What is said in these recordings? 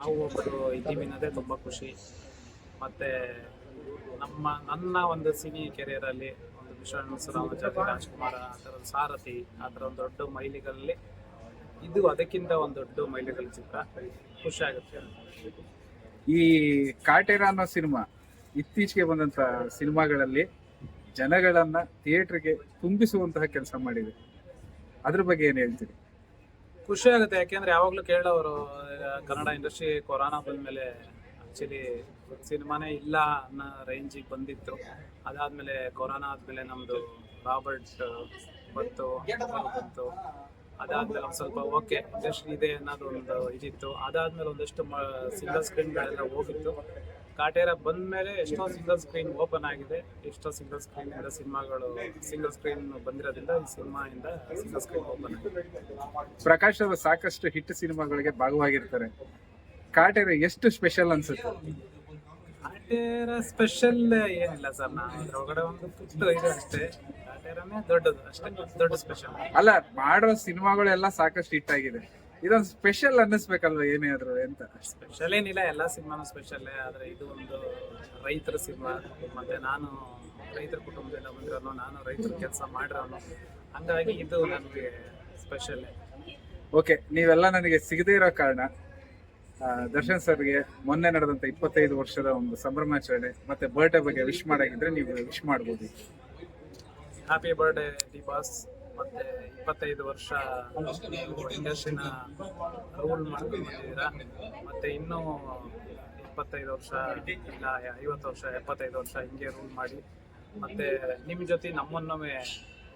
ನಾವು ಒಬ್ಬರು ಇದ್ದೀವಿ ಅನ್ನೋದೇ ತುಂಬ ಖುಷಿ. ಮತ್ತು ನಮ್ಮ, ನನ್ನ ಒಂದು ಸಿನಿ ಕೆರಿಯರಲ್ಲಿ ಒಂದು ವಿಶ್ವನಾಥ ರಾಮಾಚಾರ್ಯ ರಾಜ್ಕುಮಾರ ಆ ಒಂದು ಸಾರಥಿ, ಆ ಥರ ಒಂದು ದೊಡ್ಡ ಮೈಲಿಗಲ್ಲಿ ಇದು ಅದಕ್ಕಿಂತ ಒಂದು ದೊಡ್ಡ ಮೈಲಿಗಲ್ ಚಿತ್ರ. ಖುಷಿ ಆಗುತ್ತೆ. ಈ ಕಾಟೇರ ಅನ್ನೋ ಸಿನಿಮಾ ಇತ್ತೀಚೆಗೆ ಬಂದಂತ ಸಿನಿಮಾಗಳಲ್ಲಿ ಜನಗಳನ್ನ ಥಿಯೇಟ್ರಿಗೆ ತುಂಬಿಸುವಂತಹ ಕೆಲಸ ಮಾಡಿದೆ. ಅದ್ರ ಬಗ್ಗೆ ಏನು ಹೇಳ್ತೀರಿ? ಖುಷಿ ಆಗುತ್ತೆ, ಯಾಕೆಂದ್ರೆ ಯಾವಾಗಲೂ ಕೇಳೋರು ಕನ್ನಡ ಇಂಡಸ್ಟ್ರಿ ಕೊರೋನಾ ಬಂದ್ಮೇಲೆ ಆಕ್ಚುಲಿ ಸಿನಿಮಾನೇ ಇಲ್ಲ ಅನ್ನೋ ರೇಂಜಿಗೆ ಬಂದಿತ್ತು ಅದಾದ್ಮೇಲೆ ಕೊರೋನಾ ಆದ್ಮೇಲೆ ನಮ್ದು ರಾಬರ್ಟ್ ಬಂತು ಬಂತು. ಅದಾದ್ಮೇಲೆ ಒಂದು ಸ್ವಲ್ಪ ಓಕೆ ಇಂಡಸ್ಟ್ರಿ ಇದೆ ಅನ್ನೋದು ಒಂದು ಇದಿತ್ತು. ಅದಾದ್ಮೇಲೆ ಒಂದಷ್ಟು ಸಿಂಗಲ್ ಸ್ಕ್ರೀನ್ಗಳೆಲ್ಲ ಹೋಗಿತ್ತು. ಕಾಟೇರ ಬಂದ ಮೇಲೆ ಎಷ್ಟೋ ಸಿಂಗಲ್ ಸ್ಕ್ರೀನ್ ಓಪನ್ ಆಗಿದೆ. ಎಷ್ಟೋ ಸಿಂಗಲ್ ಸ್ಕ್ರೀನ್ ಇಂದ ಸಿನಿಮಾಗಳು ಸಿಂಗಲ್ ಸ್ಕ್ರೀನ್ ಬಂದಿರೋದ್ರಿಂದ ಈ ಇಂದ ಸಿಂಗಲ್ ಸ್ಕ್ರೀನ್ ಓಪನ್ ಆಗಿದೆ. ಪ್ರಕಾಶ್ ಅವರು ಸಾಕಷ್ಟು ಹಿಟ್ ಸಿನಿಮಾಗಳಿಗೆ ಭಾಗವಾಗಿರ್ತಾರೆ. ಕಾಟೇರ ಎಷ್ಟು ಸ್ಪೆಷಲ್ ಅನ್ಸುತ್ತೆ? ಕಾಟೇರ ಸ್ಪೆಷಲ್ ಏನಿಲ್ಲ ಸರ್ ನಾವು ಅದ್ರೊಳಗಡೆ ಒಂದು ಪುಟ್ಟ ಇದು ಅಷ್ಟೇ. ಕಾಟೇರನೇ ದೊಡ್ಡದು ಅಷ್ಟೇ ದೊಡ್ಡ ಸ್ಪೆಷಲ್ ಅಲ್ಲ ಮಾಡೋ ಸಿನಿಮಾಗಳೆಲ್ಲ ಸಾಕಷ್ಟು ಹಿಟ್ ಆಗಿದೆ. ಇದೊಂದು ಸ್ಪೆಷಲ್ ಅನ್ನಿಸ್ಬೇಕಲ್ವಾ ಏನೇ ಆದ್ರೂ ಅಂತ? ಸ್ಪೆಷಲ್ ಏನಿಲ್ಲ ಎಲ್ಲ ಸಿನಿಮಾನು ಸ್ಪೆಷಲ್ ಆದ್ರೆ ಇದು ಒಂದು ರೈತರ ಸಿನಿಮಾ. ಮತ್ತೆ ನಾನು ರೈತರ ಕುಟುಂಬದಿಂದ ಬಂದಿರೋನು ನಾನು ರೈತರ ಕೆಲಸ ಮಾಡಿರೋನು. ಹಂಗಾಗಿ ಇದು ನನಗೆ ಸ್ಪೆಷಲ್ ಓಕೆ ನೀವೆಲ್ಲ ನನಗೆ ಸಿಗದೇ ಇರೋ ಕಾರಣ ಆ, ದರ್ಶನ್ ಸರ್ಗೆ ಮೊನ್ನೆ ನಡೆದಂತ ಇಪ್ಪತ್ತೈದು ವರ್ಷದ ಒಂದು ಸಂಭ್ರಮಾಚರಣೆ ಮತ್ತೆ ಬರ್ಡೇ ಬಗ್ಗೆ ವಿಶ್ ಮಾಡಾಗಿದ್ರೆ ನೀವು ವಿಶ್ ಮಾಡ್ಬೋದು. ಹ್ಯಾಪಿ ಬರ್ಡೇ ದಿ ಬಾಸ್ ಮತ್ತೆ ಇಪ್ಪತ್ತೈದು ವರ್ಷ ಇಂಡಸ್ಟ್ರಿನ ರೂಲ್ ಮಾಡ್ಕೊಂಡು ಮತ್ತೆ ಇನ್ನೂ ಇಪ್ಪತ್ತೈದು ವರ್ಷ ಇಲ್ಲ, ಐವತ್ತು ವರ್ಷ, ಎಪ್ಪತ್ತೈದು ವರ್ಷ ಹಿಂಗೆ ರೂಲ್ ಮಾಡಿ, ಮತ್ತೆ ನಿಮ್ಮ ಜೊತೆ ನಮ್ಮನ್ನೊಮ್ಮೆ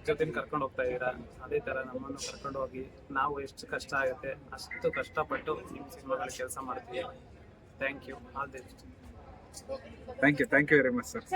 ಜೊತೆ ಕರ್ಕೊಂಡು ಹೋಗ್ತಾ ಇದ್ದೀರಾ? ಅದೇ ತರ ನಮ್ಮನ್ನು ಕರ್ಕೊಂಡು ಹೋಗಿ ನಾವು ಎಷ್ಟು ಕಷ್ಟ ಆಗುತ್ತೆ, ಅಷ್ಟು ಕಷ್ಟಪಟ್ಟು ನಿಮ್ಮ ಸಿನಿಮಾಗಳ ಕೆಲಸ ಮಾಡ್ತೀವಿ. Thank you all the best thank you thank you very much sir